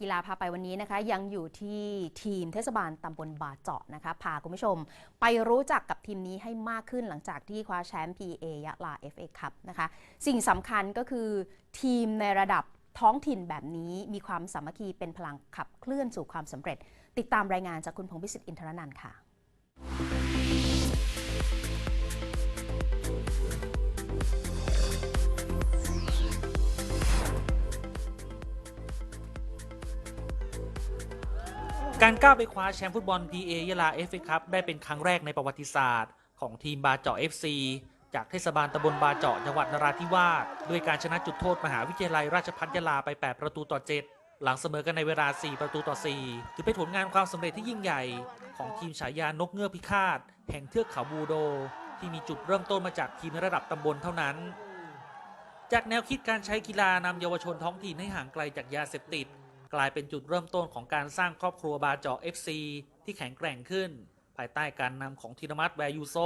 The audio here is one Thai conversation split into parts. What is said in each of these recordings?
กีฬาพาไปวันนี้นะคะยังอยู่ที่ทีมเทศบาลตำบลบาเจาะนะคะพาคุณผู้ชม ไปรู้จักกับทีมนี้ให้มากขึ้นหลังจากที่คว้าแชมป์ PA ยะลา FA Cup นะคะสิ่งสำคัญก็คือทีมในระดับท้องถิ่นแบบนี้มีความสามัคคีเป็นพลังขับเคลื่อนสู่ความสำเร็จ ติดตามรายงานจากคุณพงพิสิทธิ์อินทรนันท์ค่ะ การก้าวไปคว้าแชมป์ฟุตบอล PA ยะลาเอฟเอคัพได้เป็นครั้งแรกในประวัติศาสตร์ ของทีมบาเจาะ FC จากเทศบาลตำบลบาเจาะจังหวัดนราธิวาสด้วยการชนะจุดโทษมหาวิทยาลัยราชภัฏยะลาไป 8 ประตูต่อ 7 หลังเสมอกันในเวลา 4 ประตูต่อ 4 ถือเป็นผลงานความสำเร็จที่ยิ่งใหญ่ ของทีมฉายานกเงือกพิฆาต แห่งเทือกเขาบูโด ที่มีจุดเริ่มต้นมาจากทีมระดับตำบลเท่านั้น จากแนวคิดการใช้กีฬานำเยาวชนท้องถิ่นให้ห่างไกลจากยาเสพติด กลายเป็นจุดเริ่มต้นของการสร้างครอบครัวบาเจาะ FC ที่แข็งแกร่งขึ้น ภายใต้การนำของธีรมัตแวร์ยูโซ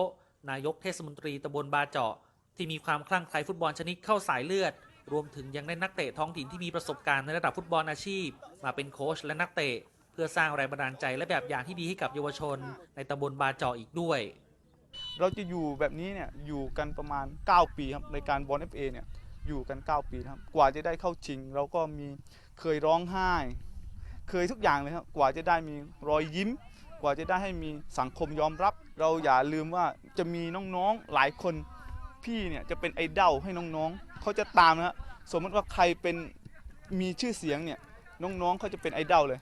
นายกเทศมนตรีตำบลบาเจาะ ที่มีความคลั่งไคล้ฟุตบอลชนิดเข้าสายเลือด รวมถึงยังได้นักเตะท้องถิ่นที่มีประสบการณ์ในระดับฟุตบอลอาชีพ มาเป็นโค้ชและนักเตะ เพื่อสร้างแรงบันดาลใจและแบบอย่างที่ดีให้กับเยาวชน ในตำบลบาเจาะอีกด้วย เราจะอยู่แบบนี้เนี่ยอยู่กันประมาณ 9 ปีครับในการบอล FA เอเนี่ยอยู่กัน 9 ปีครับกว่าจะได้เข้าชิง เราก็มี เคยร้องไห้ เคยทุกอย่างเลยครับ กว่าจะได้มีรอยยิ้ม กว่าจะได้ให้มีสังคมยอมรับ เราอย่าลืมว่าจะมีน้องๆหลายคนพี่เนี่ยจะเป็นไอดอลให้น้องๆเขาจะตามนะฮะสมมติว่าใครเป็นมีชื่อเสียงเนี่ยน้องๆเขาจะเป็นไอดอลเลย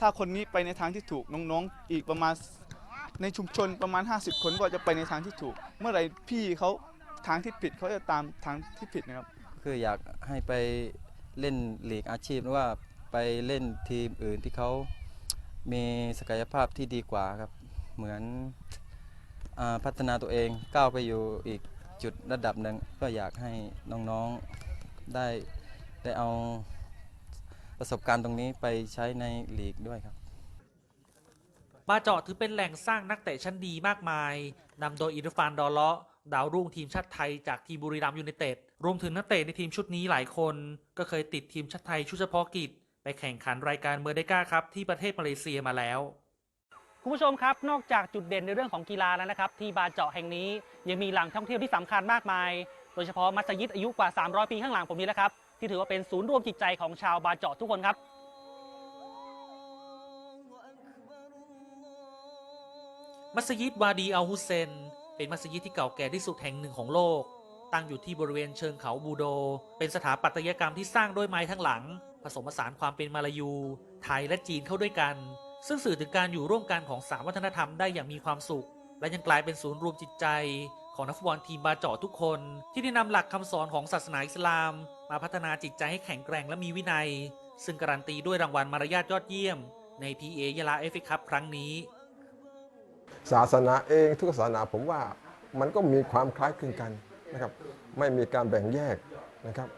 ถ้าคนนี้ไปในทางที่ถูกน้องๆอีกประมาณในชุมชนประมาณ 50 คนก็จะไปในทางที่ถูก เมื่อไหรพี่เขาทางที่ผิดเขาจะตามทางที่ผิดนะครับ คืออยากให้ไป เล่นลีกอาชีพหรือว่าไปเล่นทีมอื่นที่เขามีศักยภาพที่ดีกว่าครับ เหมือนอาพัฒนาตัวเองก้าวไปอยู่อีกจุดระดับหนึ่งก็อยากให้น้องๆได้ได้เอาประสบการณ์ตรงนี้ไปใช้ในลีกด้วยครับ บาเจาะถือเป็นแหล่งสร้างนักเตะชั้นดีมากมายนำโดยอิรฟานดอลเลาะ ดาวรุ่งทีมชาติไทยจากทีมบุรีรัมย์ยูไนเต็ดรวมถึงนักเตะในทีมชุดนี้หลายคน ก็เคยติดทีมชาติไทยชุดเฉพาะกิจ ไปแข่งขันรายการเมอร์เดกาครับที่ประเทศมาเลเซียมาแล้วคุณผู้ชมครับ นอกจากจุดเด่นในเรื่องของกีฬาแล้วนะครับ ที่บาเจาะแห่งนี้ยังมีแหล่งท่องเที่ยวที่สำคัญมากมาย โดยเฉพาะมัสยิดอายุกว่า 300 ปีข้างหลังผมนี้แหละครับ ที่ถือว่าเป็นศูนย์รวมจิตใจของชาวบาเจาะทุกคนครับ มัสยิดวาดีอัลฮุเซน เป็นมัสยิดที่เก่าแก่ที่สุดแห่งหนึ่งของโลก ตั้งอยู่ที่บริเวณเชิงเขาบูโด เป็นสถาปัตยกรรมที่สร้างด้วยไม้ทั้งหลัง ผสมผสานความเป็นมาลายู ไทยและจีนเข้าด้วยกัน ซึ่งสื่อถึงการอยู่ร่วมกันของสามวัฒนธรรมได้อย่างมีความสุข และยังกลายเป็นศูนย์รวมจิตใจ ของนักฟุตบอลทีมบาเจาะทุกคน ที่ได้นำหลักคำสอนของศาสนาอิสลาม มาพัฒนาจิตใจให้แข็งแกร่งและมีวินัย ซึ่งการันตีด้วยรางวัลมารยาทยอดเยี่ยม ใน PA ยะลาเอฟเอคัพครั้งนี้ ศาสนาเองทุกศาสนาผมว่ามันก็มีความคล้ายคลึงกันนะครับ ไม่มีการแบ่งแยกนะครับ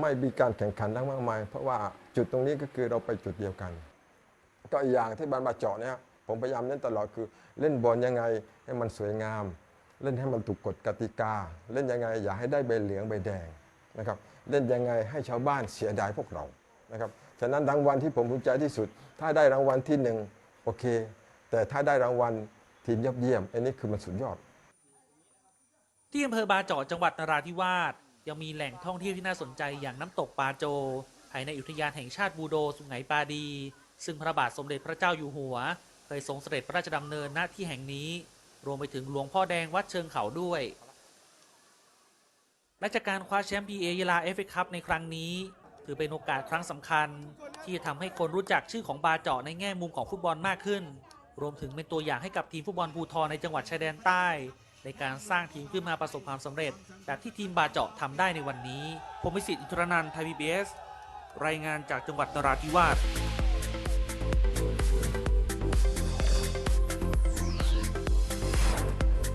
ไม่มีการแข่งขันทั้งมากมาย เพราะว่าจุดตรงนี้ก็คือเราไปจุดเดียวกัน ก็อีกอย่างที่บานบาเจาะเนี่ยผมพยายามเน้นตลอดคือเล่นบอลยังไงให้มันสวยงาม เล่นให้มันถูกกฎกติกา เล่นยังไงอย่าให้ได้ใบเหลืองใบแดงนะครับเล่นยังไงให้ชาวบ้านเสียดายพวกเรานะครับฉะนั้นรางวัลที่ผมภูมิใจที่สุด ถ้าได้รางวัลที่หนึ่งโอเค แต่ถ้าได้รางวัล ทีมยอดเยี่ยมอันนี้คือมันสุดยอด ที่อำเภอบาเจาะจังหวัดนราธิวาสยังมีแหล่งท่องเที่ยวที่น่าสนใจอย่างน้ำตกปาโจ ภายในอุทยานแห่งชาติบูโดสุไหงปาดี ซึ่งพระบาทสมเด็จพระเจ้าอยู่หัว เคยทรงเสด็จพระราชดำเนินณที่แห่งนี้ รวมไปถึงหลวงพ่อแดงวัดเชิงเขาด้วยและจากการคว้าแชมป์ PA ยาลาเอฟเอคัพในครั้งนี้ ถือเป็นโอกาสครั้งสำคัญ ที่จะทำให้คนรู้จักชื่อของบาเจาะในแง่มุมของฟุตบอลมากขึ้น รวมถึงเป็นตัวอย่างให้กับทีมฟุตบอลภูทรในจังหวัดชายแดนใต้ ในการสร้างทีมขึ้นมาประสบความสำเร็จ แบบที่ทีมบาเจาะทำได้ในวันนี้ ผมวิสิทธิ์อินทรนันท์ไทยพีบีเอสรายงานจากจังหวัดนราธิวาส